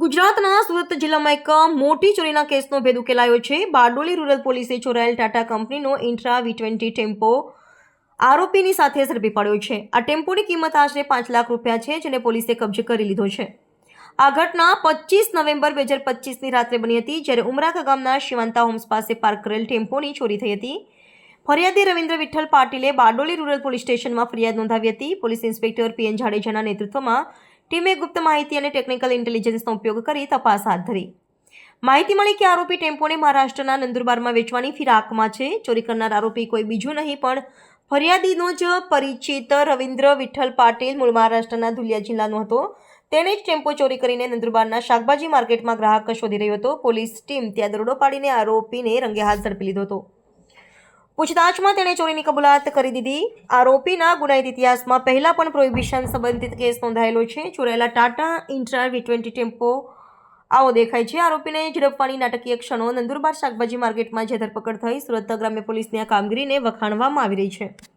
સુરત જિલ્લામાં એક મોટી ચોરીના કેસનો ભેદ ઉકેલાયો છે. બારડોલી રૂરલ પોલીસે ચોરાયેલ ટાટા કંપનીનો ઇન્ટ્રા વી ટ્વેન્ટી ટેમ્પો આરોપીની સાથે ઝડપી પડ્યો છે. આ ટેમ્પોની કિંમત આશરે પાંચ લાખ રૂપિયા છે, જેને પોલીસે કબજે કરી લીધો છે. આ ઘટના પચીસ નવેમ્બર બે હજાર પચીસની રાત્રે બની હતી, જ્યારે ઉમરાકા ગામના શિવાંતા હોમ્સ પાસે પાર્ક કરેલ ટેમ્પોની ચોરી થઈ હતી. ફરિયાદી રવિન્દ્ર વિઠ્ઠલ પાટીલે બારડોલી રૂરલ પોલીસ સ્ટેશનમાં ફરિયાદ નોંધાવી હતી. પોલીસ ઇન્સ્પેક્ટર પીએન જાડેજાના નેતૃત્વમાં ટીમે ગુપ્ત માહિતી અને ટેકનિકલ ઇન્ટેલિજન્સનો ઉપયોગ કરી તપાસ હાથ ધરી. માહિતી મળી કે આરોપી ટેમ્પોને મહારાષ્ટ્રના નંદુરબારમાં વેચવાની ફિરાકમાં છે. ચોરી કરનાર આરોપી કોઈ બીજું નહીં, પણ ફરિયાદીનો જ પરિચિત રવિન્દ્ર વિઠ્ઠલ પાટીલ મૂળ મહારાષ્ટ્રના ધુલિયા જિલ્લાનો હતો. તેણે જ ટેમ્પો ચોરી કરીને નંદુરબારના શાકભાજી માર્કેટમાં ગ્રાહક શોધી રહ્યો હતો. પોલીસ ટીમ ત્યાં દરોડો પાડીને આરોપીને રંગે હાથ ઝડપી લીધો હતો. પૂછતાછમાં તેણે ચોરીની કબૂલાત કરી દીધી. આરોપીના ગુનાહિત ઇતિહાસમાં પહેલા પણ પ્રોહિબિશન સંબંધિત કેસ નોંધાયેલો છે. ચોરાયેલા Tata Intra V twenty tempo આવો દેખાય છે. આરોપીને ઝડપવાની નાટકીય ક્ષણો નંદુરબાર શાકભાજી માર્કેટમાં જે ધરપકડ થઈ સુરત ગ્રામ્ય પોલીસની આ કામગીરીને વખાણવામાં આવી રહી છે.